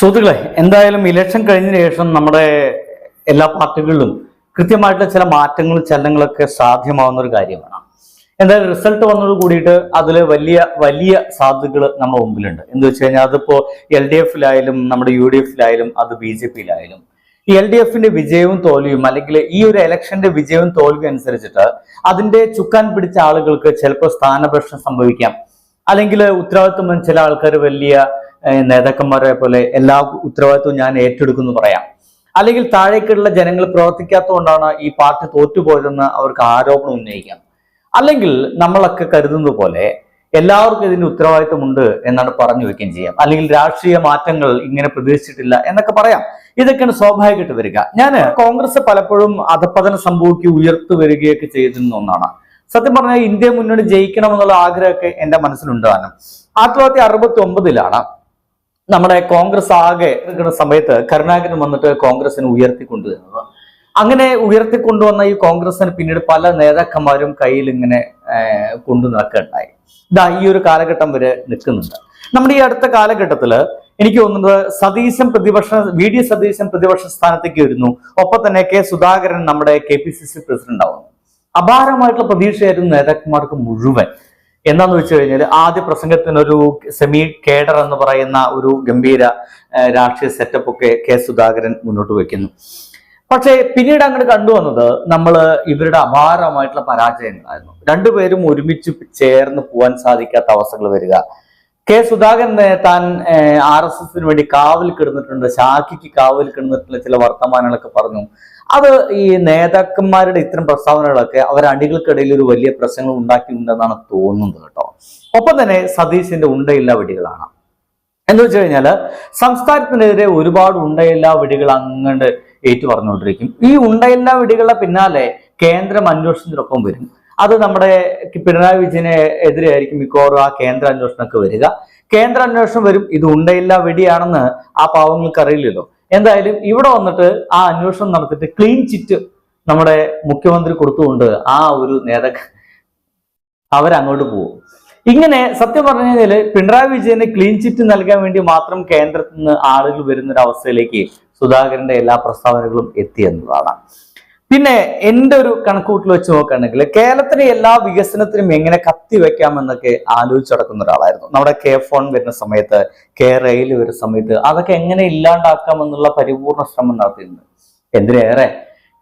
സുഹൃത്തുക്കളെ എന്തായാലും ഇലക്ഷൻ കഴിഞ്ഞ ശേഷം നമ്മുടെ എല്ലാ പാർട്ടികളിലും കൃത്യമായിട്ടുള്ള ചില മാറ്റങ്ങളും ചലനങ്ങളൊക്കെ സാധ്യമാവുന്ന ഒരു കാര്യമാണ്. എന്തായാലും റിസൾട്ട് വന്നത് കൂടിയിട്ട് അതിൽ വലിയ വലിയ സാധ്യതകൾ നമ്മുടെ മുമ്പിലുണ്ട്. എന്ന് വെച്ച് കഴിഞ്ഞാൽ അതിപ്പോ എൽ ഡി എഫിലായാലും നമ്മുടെ യു ഡി എഫിലായാലും അത് ബി ജെ പിയിലായാലും എൽ ഡി എഫിന്റെ വിജയവും തോൽവിയും അല്ലെങ്കിൽ ഈ ഒരു ഇലക്ഷന്റെ വിജയവും തോൽവിയും അനുസരിച്ചിട്ട് അതിന്റെ ചുക്കാൻ പിടിച്ച ആളുകൾക്ക് ചിലപ്പോൾ സ്ഥാനപ്രശ്നം സംഭവിക്കാം. അല്ലെങ്കിൽ ഉത്തരവാദിത്വം ചില ആൾക്കാർ വലിയ നേതാക്കന്മാരെ പോലെ എല്ലാ ഉത്തരവാദിത്വവും ഞാൻ ഏറ്റെടുക്കുന്നു പറയാം. അല്ലെങ്കിൽ താഴേക്കുള്ള ജനങ്ങൾ പ്രവർത്തിക്കാത്തതുകൊണ്ടാണ് ഈ പാർട്ടി തോറ്റുപോയതെന്ന് അവർക്ക് ആരോപണം ഉന്നയിക്കാം. അല്ലെങ്കിൽ നമ്മളൊക്കെ കരുതുന്നത് പോലെ എല്ലാവർക്കും ഇതിന്റെ ഉത്തരവാദിത്വമുണ്ട് എന്നാണ് പറഞ്ഞു വെക്കുകയും ചെയ്യാം. അല്ലെങ്കിൽ രാഷ്ട്രീയ മാറ്റങ്ങൾ ഇങ്ങനെ പ്രതീക്ഷിച്ചിട്ടില്ല എന്നൊക്കെ പറയാം. ഇതൊക്കെയാണ് സ്വാഭാവികമായിട്ട് വരിക. ഞാൻ കോൺഗ്രസ് പലപ്പോഴും അധപ്പതനം സംഭവിക്കുക ഉയർത്തു വരികയൊക്കെ ചെയ്തിരുന്ന ഒന്നാണ്. സത്യം പറഞ്ഞാൽ ഇന്ത്യ മുന്നോട്ട് ജയിക്കണമെന്നുള്ള ആഗ്രഹമൊക്കെ എന്റെ മനസ്സിലുണ്ടാകാനും ആയിരത്തി തൊള്ളായിരത്തി അറുപത്തി ഒമ്പതിലാണ് നമ്മുടെ കോൺഗ്രസ് ആകെ നിൽക്കുന്ന സമയത്ത് കരുണാകരൻ വന്നിട്ട് കോൺഗ്രസിനെ ഉയർത്തിക്കൊണ്ടുവരുന്നത്. അങ്ങനെ ഉയർത്തിക്കൊണ്ടുവന്ന ഈ കോൺഗ്രസിന് പിന്നീട് പല നേതാക്കന്മാരും കയ്യിൽ ഇങ്ങനെ കൊണ്ടു നടക്കുകയുണ്ടായി. ഇതാ ഈ ഒരു കാലഘട്ടം വരെ നിൽക്കുന്നുണ്ട്. നമ്മുടെ ഈ അടുത്ത കാലഘട്ടത്തിൽ എനിക്ക് തോന്നുന്നത് സതീശൻ പ്രതിപക്ഷ വി ഡി സതീശൻ പ്രതിപക്ഷ സ്ഥാനത്തേക്ക് വരുന്നു. ഒപ്പം തന്നെ കെ സുധാകരൻ നമ്മുടെ K P C C president ആവുന്നു അപാരമായിട്ടുള്ള പ്രതീക്ഷയായിരുന്നു നേതാക്കന്മാർക്ക് മുഴുവൻ. എന്താന്ന് വെച്ച് കഴിഞ്ഞാൽ ആദ്യ പ്രസംഗത്തിന് ഒരു സെമി കേഡർ എന്ന് പറയുന്ന ഒരു ഗംഭീര രാഷ്ട്രീയ സെറ്റപ്പ് ഒക്കെ കെ സുധാകരൻ മുന്നോട്ട് വെക്കുന്നു. പക്ഷേ പിന്നീട് അങ്ങോട്ട് കണ്ടുവന്നത് നമ്മൾ ഇവരുടെ അപാരമായിട്ടുള്ള പരാജയങ്ങളായിരുന്നു. രണ്ടുപേരും ഒരുമിച്ച് ചേർന്ന് പോകാൻ സാധിക്കാത്ത അവസ്ഥകൾ വരിക. കെ സുധാകരൻ താൻ ആർ എസ് എസിന് വേണ്ടി കാവൽ കിടന്നിട്ടുണ്ട് ഷാക്കിക്ക് കാവൽ കിടന്നിട്ടുള്ള ചില വർത്തമാനങ്ങളൊക്കെ പറഞ്ഞു. അത് ഈ നേതാക്കന്മാരുടെ ഇത്തരം പ്രസ്താവനകളൊക്കെ അവർ അണികൾക്കിടയിൽ ഒരു വലിയ പ്രശ്നങ്ങൾ ഉണ്ടാക്കിയിട്ടുണ്ടെന്നാണ് തോന്നുന്നത് കേട്ടോ. ഒപ്പം തന്നെ സതീശിന്റെ ഉണ്ടയില്ല വെടികളാണ്. എന്ന് വെച്ച് കഴിഞ്ഞാൽ സംസ്ഥാനത്തിനെതിരെ ഒരുപാട് ഉണ്ടയില്ലാ വെടികൾ അങ്ങോട്ട് ഏറ്റു പറഞ്ഞുകൊണ്ടിരിക്കും ഈ ഉണ്ടയില്ലാ വെടികളുടെ പിന്നാലെ കേന്ദ്രം അന്വേഷണത്തിനൊപ്പം വരും. അത് നമ്മുടെ പിണറായി വിജയനെ എതിരെയായിരിക്കും മിക്കവാറും ആ കേന്ദ്ര അന്വേഷണമൊക്കെ വരിക. കേന്ദ്ര അന്വേഷണം വരും. ഇത് ഉണ്ടയില്ലാ വെടിയാണെന്ന് ആ പാവങ്ങൾക്ക് അറിയില്ലല്ലോ എന്തായാലും ഇവിടെ വന്നിട്ട് ആ അന്വേഷണം നടത്തിയിട്ട് ക്ലീൻ ചിറ്റ് നമ്മുടെ മുഖ്യമന്ത്രി കൊടുത്തുകൊണ്ട് ആ ഒരു നേതാക്ക അവരങ്ങോട്ട് പോകും ഇങ്ങനെ സത്യം പറഞ്ഞു കഴിഞ്ഞാൽ പിണറായി വിജയന് ക്ലീൻ ചിറ്റ് നൽകാൻ വേണ്ടി മാത്രം കേന്ദ്രത്തിൽ നിന്ന് ആളുകൾ വരുന്ന അവസ്ഥയിലേക്ക് സുധാകരന്റെ എല്ലാ പ്രസ്താവനകളും എത്തി എന്നതാണ്. പിന്നെ എന്റെ ഒരു കണക്കൂട്ടിൽ വെച്ച് നോക്കുകയാണെങ്കിൽ കേരളത്തിലെ എല്ലാ വികസനത്തിനും എങ്ങനെ കത്തി വെക്കാമെന്നൊക്കെ ആലോചിച്ച് നടക്കുന്ന ഒരാളായിരുന്നു. നമ്മുടെ കെ ഫോൺ വരുന്ന സമയത്ത് കെ റെയിൽ വരുന്ന സമയത്ത് അതൊക്കെ എങ്ങനെ ഇല്ലാണ്ടാക്കാമെന്നുള്ള പരിപൂർണ ശ്രമം നടത്തിയിട്ടുണ്ട് എന്തിനേറെ?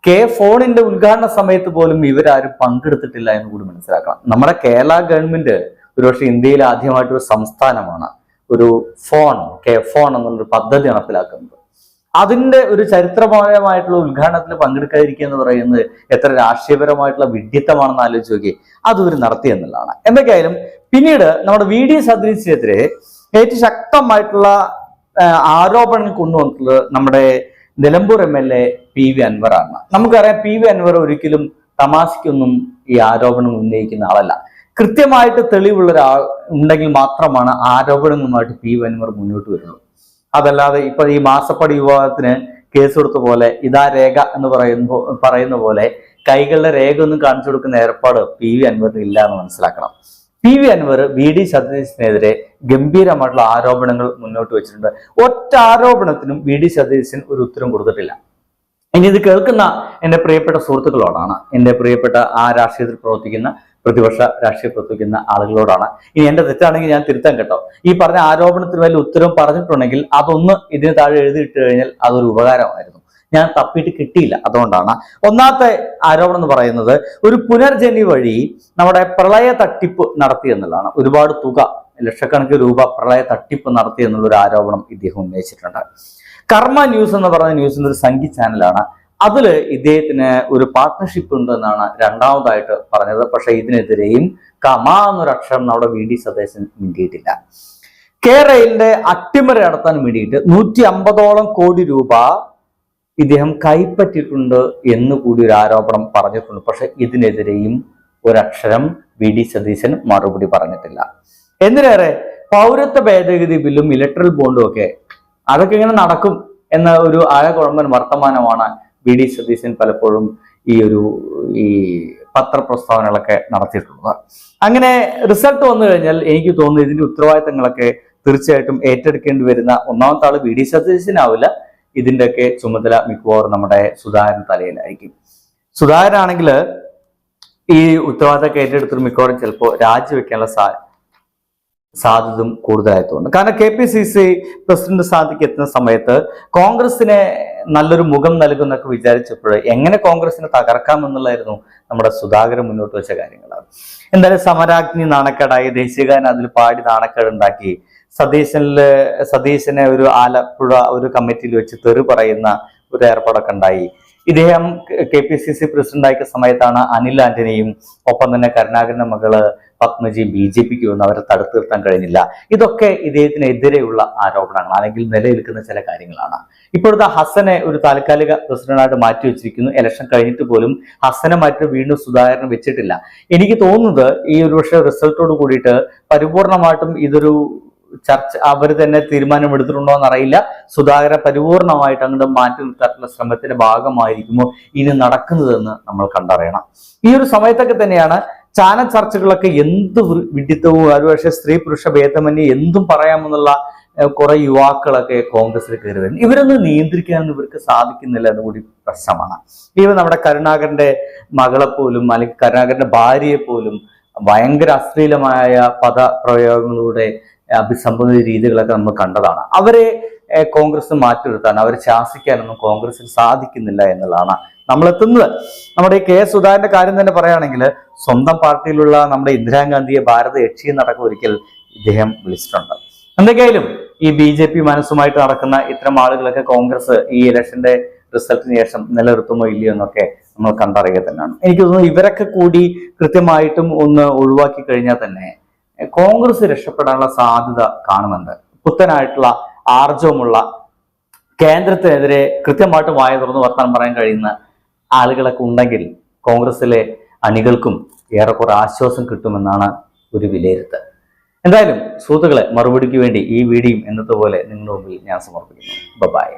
കെ ഫോണിന്റെ ഉദ്ഘാടന സമയത്ത് പോലും ഇവരാരും പങ്കെടുത്തിട്ടില്ല എന്ന് കൂടി മനസ്സിലാക്കണം. നമ്മുടെ കേരള ഗവൺമെന്റ് ഒരുപക്ഷെ ഇന്ത്യയിൽ ആദ്യമായിട്ടൊരു സംസ്ഥാനമാണ്. ഒരു ഫോൺ കെ ഫോൺ എന്നുള്ളൊരു പദ്ധതി നടപ്പിലാക്കുന്നത്. അതിന്റെ ഒരു ചരിത്രപരമായിട്ടുള്ള ഉദ്ഘാടനത്തിൽ പങ്കെടുക്കാതിരിക്കുക എന്ന് പറയുന്നത് എത്ര രാഷ്ട്രീയപരമായിട്ടുള്ള വിഡ്ഢിത്തമാണെന്ന് ആലോചിച്ച് നോക്കി അത് ഒരു നടത്തി എന്നുള്ളതാണ്. എന്തൊക്കെയായാലും പിന്നീട് നമ്മുടെ വി ഡി സതീശിനെതിരെ ഏറ്റവും ശക്തമായിട്ടുള്ള ആരോപണം കൊണ്ടുവന്നിട്ടുള്ളത് നമ്മുടെ Nilambur M L A P V അൻവറാണ്. നമുക്കറിയാം പി വി അൻവർ ഒരിക്കലും തമാശയ്ക്കൊന്നും ഈ ആരോപണം ഉന്നയിക്കുന്ന ആളല്ല. കൃത്യമായിട്ട് തെളിവുള്ള ഒരാൾ ഉണ്ടെങ്കിൽ മാത്രമാണ് ആരോപണങ്ങളുമായിട്ട് പി വി അൻവർ മുന്നോട്ട് വരുള്ളൂ അതല്ലാതെ ഇപ്പൊ ഈ മാസപ്പടി വിവാദത്തിന് കേസ് കൊടുത്ത പോലെ ഇതാ രേഖ എന്ന് പറയുന്ന പറയുന്ന പോലെ കൈകളുടെ രേഖ ഒന്നും കാണിച്ചു കൊടുക്കുന്ന ഏർപ്പാട് പി വി അൻവറിന് ഇല്ല എന്ന് മനസ്സിലാക്കണം. P V Anwar V D സതീശിനെതിരെ ഗംഭീരമായിട്ടുള്ള ആരോപണങ്ങൾ മുന്നോട്ട് വെച്ചിട്ടുണ്ട്. ഒറ്റ ആരോപണത്തിനും വി ഡി സതീശൻ ഒരു ഉത്തരം കൊടുത്തിട്ടില്ല. ഇനി ഇത് കേൾക്കുന്ന എന്റെ പ്രിയപ്പെട്ട സുഹൃത്തുക്കളോടാണ് എന്റെ പ്രിയപ്പെട്ട ആ രാഷ്ട്രീയത്തിൽ പ്രവർത്തിക്കുന്ന പ്രതിപക്ഷ രാഷ്ട്രീയ പ്രവർത്തിക്കുന്ന ആളുകളോടാണ്. ഇനി എന്റെ തെറ്റാണെങ്കിൽ ഞാൻ തിരുത്താൻ കേട്ടോ. ഈ പറഞ്ഞ ആരോപണത്തിന് വലിയ ഉത്തരവ് പറഞ്ഞിട്ടുണ്ടെങ്കിൽ അതൊന്ന് ഇതിന് താഴെ എഴുതിയിട്ട് കഴിഞ്ഞാൽ അതൊരു ഉപകാരമായിരുന്നു. ഞാൻ തപ്പിയിട്ട് കിട്ടിയില്ല അതുകൊണ്ടാണ്. ഒന്നാമത്തെ ആരോപണം എന്ന് പറയുന്നത് ഒരു പുനർജനി വഴി നമ്മുടെ പ്രളയ തട്ടിപ്പ് നടത്തി എന്നുള്ളതാണ്. ഒരുപാട് തുക ലക്ഷക്കണക്കിന് രൂപ പ്രളയ തട്ടിപ്പ് നടത്തി എന്നുള്ളൊരു ആരോപണം ഇദ്ദേഹം ഉന്നയിച്ചിട്ടുണ്ട്. കർമ്മ ന്യൂസ് എന്ന് പറയുന്ന ന്യൂസിന്റെ ഒരു സംഗീത ചാനലാണ് അതിൽ ഇദ്ദേഹത്തിന് ഒരു പാർട്ട്ണർഷിപ്പ് ഉണ്ട് എന്നാണ് രണ്ടാമതായിട്ട് പറഞ്ഞത്. പക്ഷേ ഇതിനെതിരെയും കമ എന്നൊരു അക്ഷരം നമ്മുടെ വി ഡി സതീശൻ മിണ്ടിയിട്ടില്ല. കേരളയിലെ അട്ടിമറി നടത്താൻ വേണ്ടിയിട്ട് നൂറ്റി അമ്പതോളം കോടി രൂപ ഇദ്ദേഹം കൈപ്പറ്റിയിട്ടുണ്ട് എന്ന് കൂടി ഒരു ആരോപണം പറഞ്ഞിട്ടുണ്ട്. പക്ഷെ ഇതിനെതിരെയും ഒരക്ഷരം വി ഡി സതീശൻ മറുപടി പറഞ്ഞിട്ടില്ല. എന്തിനേറെ പൗരത്വ ഭേദഗതി ബില്ലും ഇലക്ട്രൽ ബോണ്ടും ഒക്കെ അതൊക്കെ ഇങ്ങനെ നടക്കും എന്ന ഒരു ആഴകുഴമ്പൻ വർത്തമാനമാണ് വി ഡി സതീശൻ പലപ്പോഴും ഈ ഒരു ഈ പത്രപ്രസ്താവനകളൊക്കെ നടത്തിയിട്ടുള്ളത്. അങ്ങനെ റിസൾട്ട് വന്നു കഴിഞ്ഞാൽ എനിക്ക് തോന്നുന്നു ഇതിന്റെ ഉത്തരവാദിത്തങ്ങളൊക്കെ തീർച്ചയായിട്ടും ഏറ്റെടുക്കേണ്ടി വരുന്ന ഒന്നാമത്തെ ആൾ വി ഡി സതീശനാവില്ല. ഇതിന്റെയൊക്കെ ചുമതല മിക്കവാറും നമ്മുടെ സുധാകരൻ തലയിലായിരിക്കും. സുധാകരനാണെങ്കിൽ ഈ ഉത്തരവാദിത്തമൊക്കെ ഏറ്റെടുത്തിട്ട് മിക്കവാറും ചിലപ്പോൾ രാജിവെക്കാനുള്ള സാ സാധ്യതയും കൂടുതലായി തോന്നുന്നു കാരണം K P C C president സ്ഥാനത്തേക്ക് എത്തുന്ന സമയത്ത് കോൺഗ്രസിനെ നല്ലൊരു മുഖം നൽകുന്നൊക്കെ വിചാരിച്ചപ്പോൾ എങ്ങനെ കോൺഗ്രസിനെ തകർക്കാം എന്നുള്ളതായിരുന്നു നമ്മുടെ സുധാകരൻ മുന്നോട്ട് വെച്ച കാര്യങ്ങളാണ്. എന്തായാലും സമരാഗ്നി നാണക്കേടായി ദേശീയഗാനം അതിൽ പാടി നാണക്കേടുണ്ടാക്കി സതീശനിൽ സതീശനെ ഒരു ആലപ്പുഴ ഒരു കമ്മിറ്റിയിൽ വെച്ച് തെറി പറയുന്ന ഒരു ഏർപ്പാടൊക്കെ ഉണ്ടായി. ഇദ്ദേഹം K P C C president ആയ സമയത്താണ് അനിൽ ആന്റണിയും ഒപ്പം തന്നെ കരുണാകരന്റെ മകൾ പത്മജി ബി ജെ പിക്ക് വന്ന് അവരെ തടുത്തു നിർത്താൻ കഴിഞ്ഞില്ല. ഇതൊക്കെ ഇദ്ദേഹത്തിനെതിരെയുള്ള ആരോപണങ്ങൾ അല്ലെങ്കിൽ നിലനിൽക്കുന്ന ചില കാര്യങ്ങളാണ്. ഇപ്പോഴത്തെ ഹസനെ ഒരു താൽക്കാലിക പ്രസിഡന്റായിട്ട് മാറ്റി വെച്ചിരിക്കുന്നു. ഇലക്ഷൻ കഴിഞ്ഞിട്ട് പോലും ഹസനെ മാറ്റി വീണ്ടും സുധാകരൻ വെച്ചിട്ടില്ല. എനിക്ക് തോന്നുന്നത് ഈ ഒരു പക്ഷേ റിസൾട്ടോട് കൂടിയിട്ട് പരിപൂർണമായിട്ടും ഇതൊരു ചർച്ച അവർ തന്നെ തീരുമാനമെടുത്തിട്ടുണ്ടോ എന്നറിയില്ല. സുധാകര പരിപൂർണമായിട്ട് അങ്ങോട്ട് മാറ്റി നിർത്താനുള്ള ശ്രമത്തിന്റെ ഭാഗമായിരിക്കുമോ ഇനി നടക്കുന്നതെന്ന് നമ്മൾ കണ്ടറിയണം. ഈ ഒരു സമയത്തൊക്കെ തന്നെയാണ് ചാനൽ ചർച്ചകളൊക്കെ എന്ത് വിഡിത്തവും ഒരുപക്ഷെ സ്ത്രീ പുരുഷ ഭേദമന്യേ എന്തും പറയാമെന്നുള്ള കുറെ യുവാക്കളൊക്കെ കോൺഗ്രസിൽ കയറി വരുന്നു ഇവരൊന്നും നിയന്ത്രിക്കാനൊന്നും ഇവർക്ക് സാധിക്കുന്നില്ല എന്ന് കൂടി പ്രശ്നമാണ്. ഇവ നമ്മുടെ കരുണാകരന്റെ മകളെ പോലും അല്ലെങ്കിൽ കരുണാകരന്റെ ഭാര്യയെ പോലും ഭയങ്കര അശ്ലീലമായ പദപ്രയോഗങ്ങളിലൂടെ അഭിസംബോധന രീതികളൊക്കെ നമ്മൾ കണ്ടതാണ്. അവരെ കോൺഗ്രസ് മാറ്റി നിർത്താൻ അവരെ ശാസിക്കാനൊന്നും കോൺഗ്രസിൽ സാധിക്കുന്നില്ല എന്നുള്ളതാണ് നമ്മൾ എത്തുന്നത്. നമ്മുടെ ഈ കെ സുധാകരന്റെ കാര്യം തന്നെ പറയുകയാണെങ്കിൽ സ്വന്തം പാർട്ടിയിലുള്ള നമ്മുടെ ഇന്ദിരാഗാന്ധിയെ ഭാരത യക്ഷിയിൽ നടക്കും ഒരിക്കൽ ഇദ്ദേഹം വിളിച്ചിട്ടുണ്ട്. എന്തൊക്കെയായാലും ഈ ബി ജെ പി മനസ്സുമായിട്ട് നടക്കുന്ന ഇത്തരം ആളുകളൊക്കെ കോൺഗ്രസ് ഈ ഇലക്ഷന്റെ റിസൾട്ടിന് ശേഷം നിലനിർത്തുമോ ഇല്ലയോ എന്നൊക്കെ നമ്മൾ കണ്ടറിയുക തന്നെയാണ്. എനിക്ക് തോന്നുന്നു ഇവരൊക്കെ കൂടി കൃത്യമായിട്ടും ഒന്ന് ഒഴിവാക്കി കഴിഞ്ഞാൽ തന്നെ കോൺഗ്രസ് രക്ഷപ്പെടാനുള്ള സാധ്യത കാണുന്നുണ്ട്. പുത്തനായിട്ടുള്ള ആർജവമുള്ള കേന്ദ്രത്തിനെതിരെ കൃത്യമായിട്ട് വായ തുറന്ന് വർത്താനം പറയാൻ കഴിയുന്ന ആളുകളൊക്കെ ഉണ്ടെങ്കിൽ കോൺഗ്രസിലെ അണികൾക്കും ഏറെക്കുറെ ആശ്വാസം കിട്ടുമെന്നാണ് ഒരു വിലയിരുത്തൽ. എന്തായാലും സുഹൃത്തുക്കളെ മറുപടിക്ക് വേണ്ടി ഈ വീഡിയോയും എന്നത്തെ പോലെ നിങ്ങളുടെ മുമ്പിൽ ഞാൻ സമർപ്പിക്കുന്നു. ബൈ